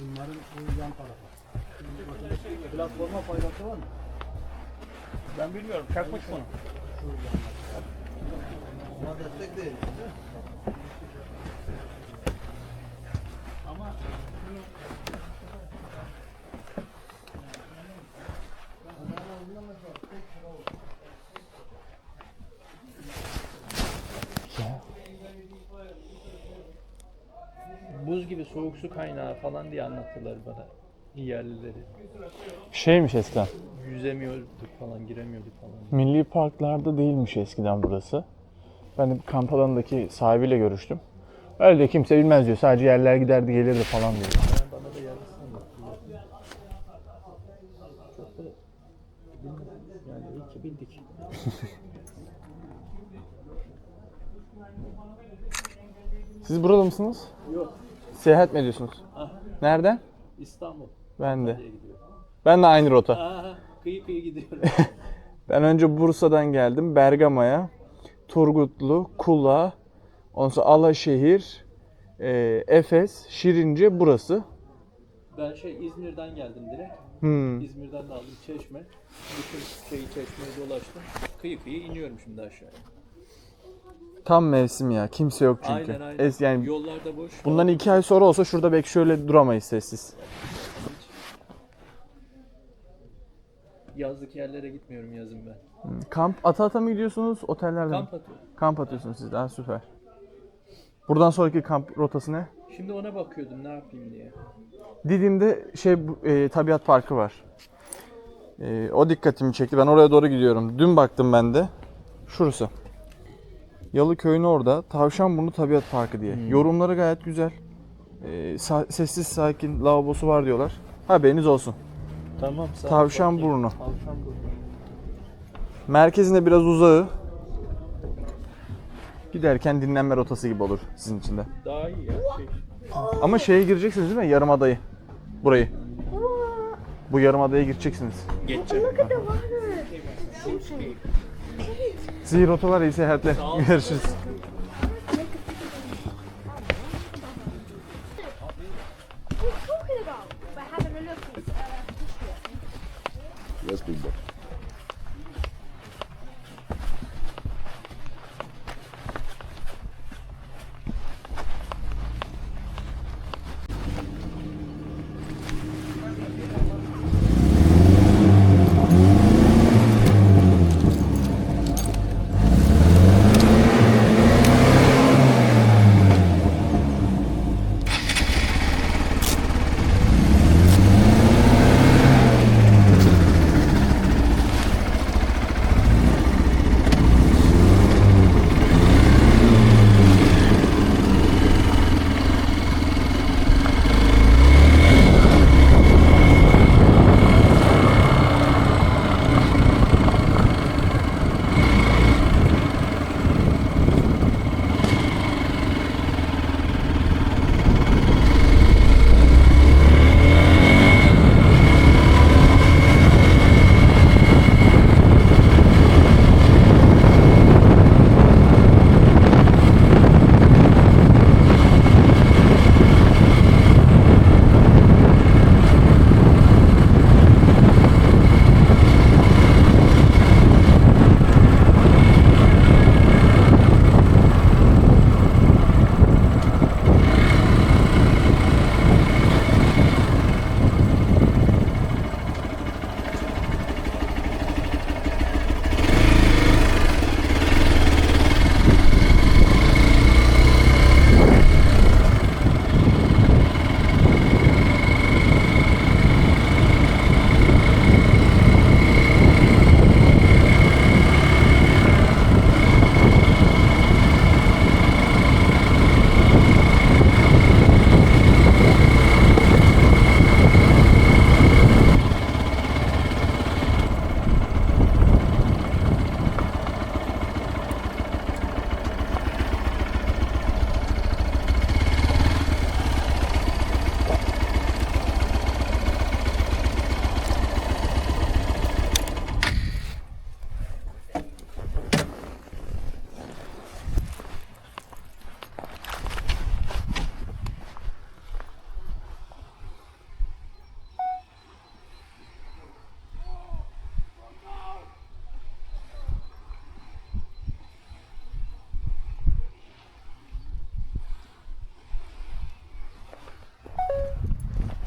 Bunların bu yan tarafı. Platforma faydası var mı? Ben bilmiyorum. Çakmış bunu. Ama destek değil. Soğuk su kaynağı falan diye anlattılar bana yerlileri. Şeymiş eskiden. Yüzemiyorduk falan, giremiyorduk falan. Milli parklarda değilmiş eskiden burası. Ben de kamp alanındaki sahibiyle görüştüm. Öyle de kimse bilmez diyor. Sadece yerler giderdi gelirdi falan diyor. Yani bana da yarısını anlattılar. Çok da. Yani iyi ki bildik. Siz burada mısınız? Yok. Seyahat mi ediyorsunuz? Ah, Nereden? İstanbul Ben de. Ben de aynı rota. Aha, kıyı kıyı gidiyorum. Ben önce Bursa'dan geldim Bergama'ya. Turgutlu, Kula, ondan sonra Alaşehir, e, Efes, Şirince burası. ben şey İzmir'den geldim direkt. Hmm. İzmir'den de aldım Çeşme. Bütün şeyi Çeşme'ye dolaştım. Kıyı kıyı iniyorum şimdi aşağıya. Tam mevsim ya. Kimse yok çünkü. Aynen aynen. Es, yani Yollarda boş. bundan iki ay sonra olsa şurada belki şöyle duramayız sessiz. Yazlık yerlere gitmiyorum yazın ben. Hmm. Kamp ata ata mı gidiyorsunuz? Otellerde mi? Kamp atıyorum. Kamp atıyorsunuz siz. Daha süper. Buradan sonraki kamp rotası ne? Şimdi ona bakıyordum ne yapayım diye. Didim'de şey e, tabiat parkı var. E, o dikkatimi çekti. Ben oraya doğru gidiyorum. Dün baktım ben de. Şurası. Yalıköy'ün orada Tavşanburnu Tabiat Parkı diye. Yorumları gayet güzel. E, sa- sessiz sakin lavabosu var diyorlar. Haberiniz olsun. Tamam sağ Tavşanburnu. Tavşanburnu. Merkezinde biraz uzağı. Giderken dinlenme rotası gibi olur sizin için de. Daha iyi ya. Şey. Ama şeye gireceksiniz değil mi? Yarımadayı. Burayı. Bu yarımadaya gireceksiniz. Geçeceğim. İyi rotalar, iyi seyahatler. ol. Görüşürüz.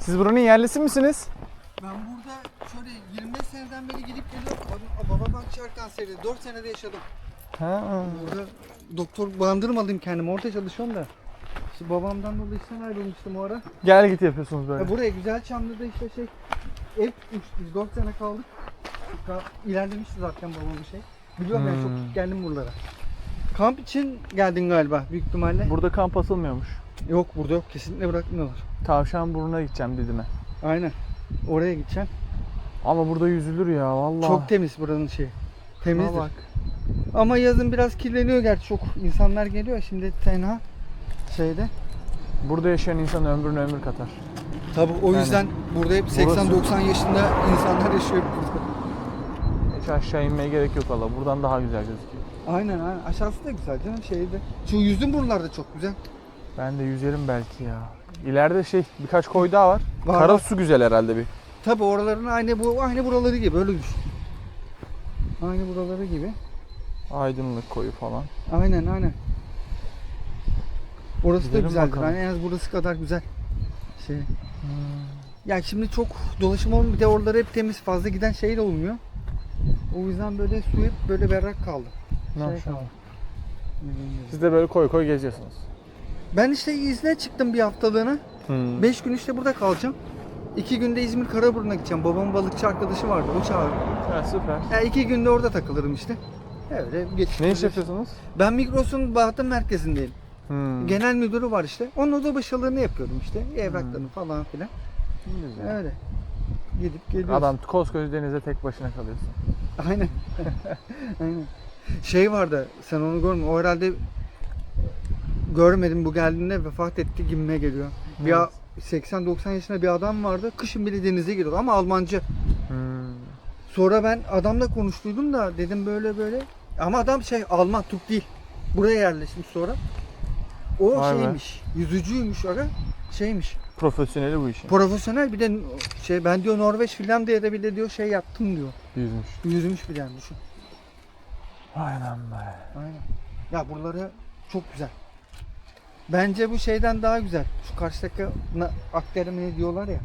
Siz buranın yerlisi misiniz? Ben burada şöyle 25 seneden beri gidip geliyorum. Babam akciğer kanseri. 4 senede yaşadım. Ha. Burada doktor bandırmadım kendimi. Orada çalışıyorum da. İşte babamdan dolayı işten ayrılmıştım o ara. Gel git yapıyorsunuz böyle. Ya buraya güzel Çamlı'da işte şey ev tutmuştuk biz 4 sene kaldık. Ka- İlerlemişti zaten babam bir şey. Biliyorum ben Hmm. çok geldim buralara. Kamp için geldin galiba büyük ihtimalle. Burada kamp asılmıyormuş. Yok burada yok kesinlikle bırakmıyorlar. Tavşan burnuna gideceğim Didim'e. Aynen. Oraya gideceksin. Ama burada yüzülür ya vallahi. Çok temiz buranın şeyi. Şuna Temizdir. bak. Ama yazın biraz kirleniyor gerçi çok insanlar geliyor şimdi tenha şeyde. Burada yaşayan insan ömrüne ömür katar. Tabii o Yani yüzden burada hep 80-90 yaşında insanlar yaşıyor. Hiç aşağı inmeye gerek yok valla. Buradan daha güzel gözüküyor. Aynen aynen. Aşağısı da güzel canım şeyde. Şu yüzün buralarda çok güzel. Ben de yüzerim belki ya. İleride şey birkaç koy daha var. Var, Kara var. su güzel herhalde bir. Tabii oraların aynı bu aynı buraları gibi öyle düşün. Aynı buraları gibi. Aydınlık koyu falan. Aynen aynen. Orası Gidelim da güzeldir. bakalım. Yani en az burası kadar güzel. Şey. Ya şimdi çok dolaşım olmuyor. Bir de oraları hep temiz. Fazla giden şey de olmuyor. O yüzden böyle su hep böyle berrak kaldı. Şey Maşallah. kaldı. Siz de böyle koy koy geziyorsunuz. Ben işte izne çıktım bir haftalığına. Hmm. 5 gün işte burada kalacağım. 2 günde İzmir Karaburun'a gideceğim. Babamın balıkçı arkadaşı vardı. O çağırdı. Ha, süper. Ya 2 günde orada takılırım işte. Öyle Ne geçiştireceğiz. iş yapıyorsunuz? Ben Migros'un Bahattin merkezindeyim. Hmm. Genel müdürü var işte. Onun oda başalığını yapıyorum işte. Evraklarını falan filan. Güzel. Öyle. Gidip geliyoruz. Adam koskoca denize tek başına kalıyorsun. Aynen. Aynen. Şey vardı. Sen onu görmedin. O herhalde görmedim bu geldiğinde vefat etti gibime geliyor. Bir Evet. 80-90 yaşında bir adam vardı. Kışın bile denize giriyordu ama Almancı. Hmm. Sonra ben adamla konuştuydum da dedim böyle böyle. Ama adam şey Alman Türk değil. Buraya yerleşmiş sonra. O Vay be. şeymiş. Yüzücüymüş aga. Şeymiş. Profesyoneli bu işin. Profesyonel bir de şey ben diyor Norveç Finlandiya'da bile diyor şey yaptım diyor. Yüzmüş. Yüzmüş bile yani düşün. Aynen be. Aynen. Ya buraları çok güzel. Bence bu şeyden daha güzel. Şu karşıdaki ne diyorlar ya.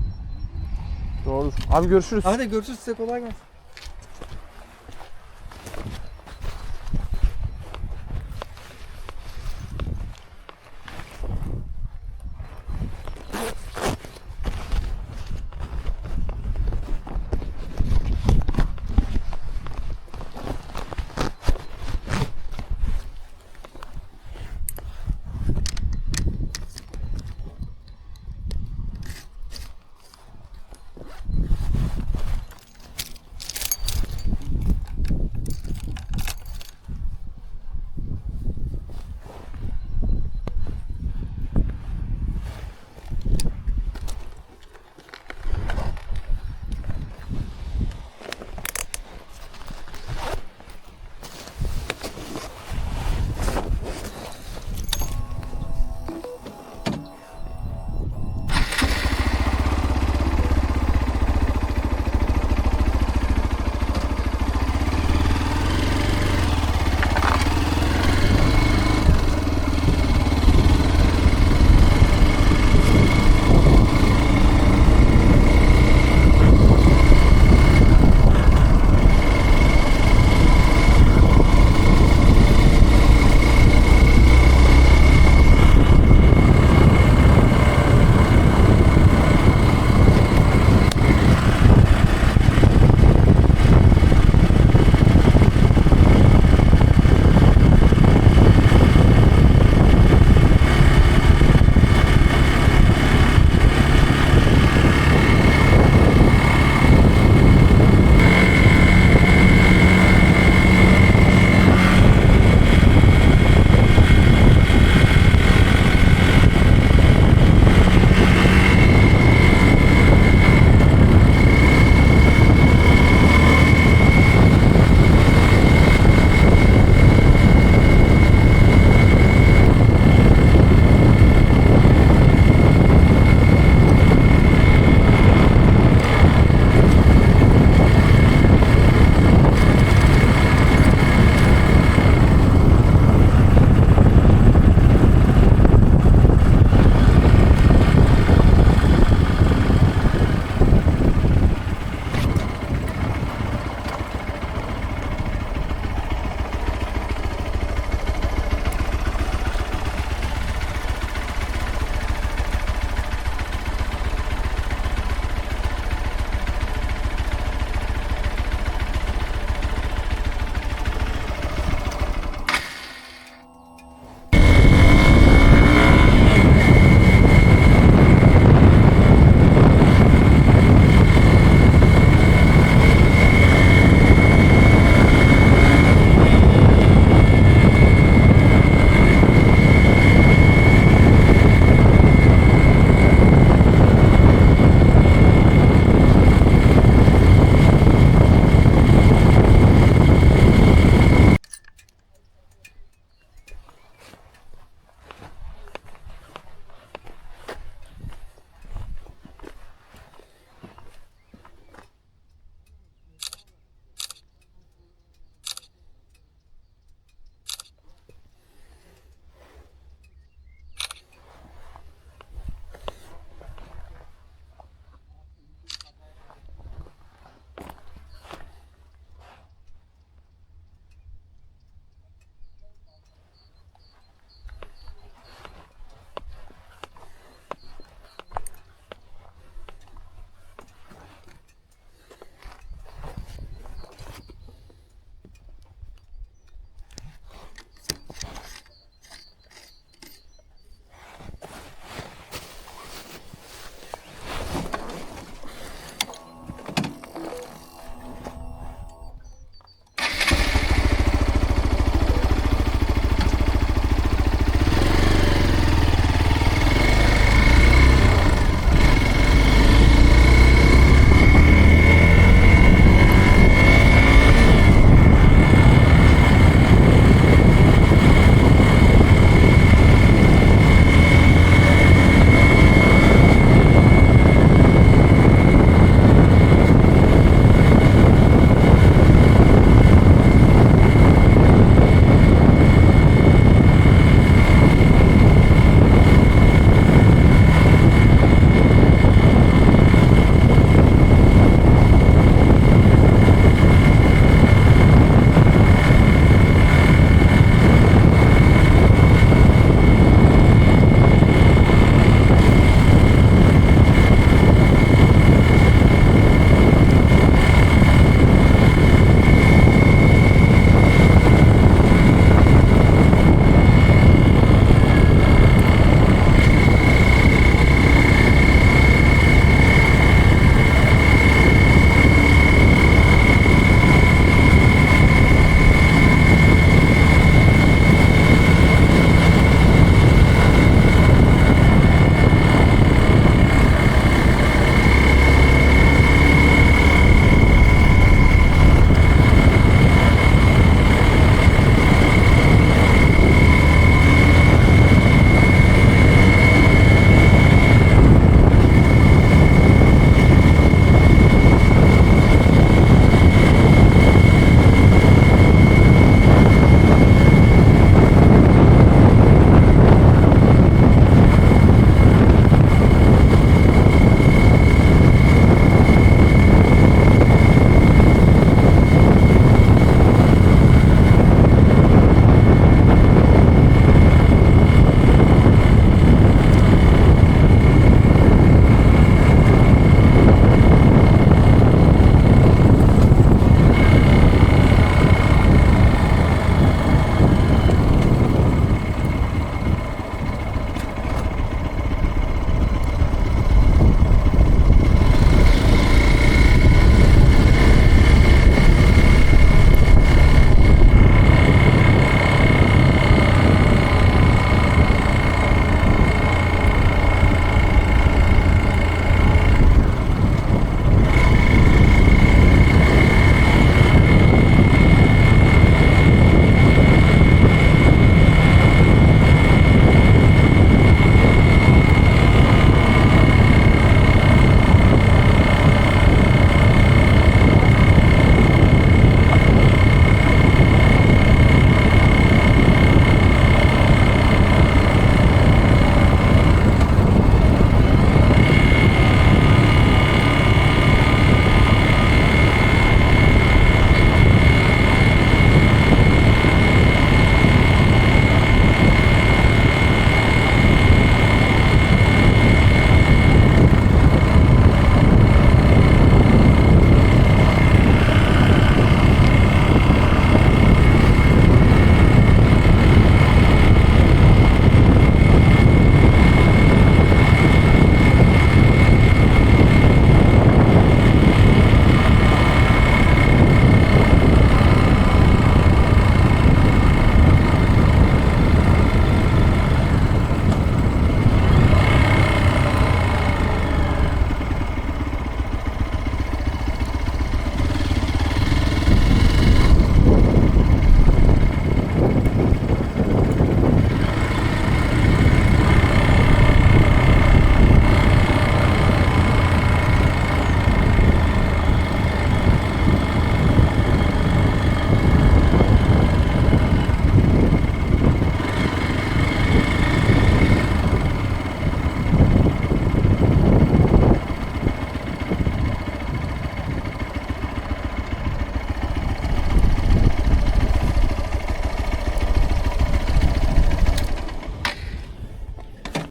Doğru. Abi görüşürüz. Hadi görüşürüz size kolay gelsin.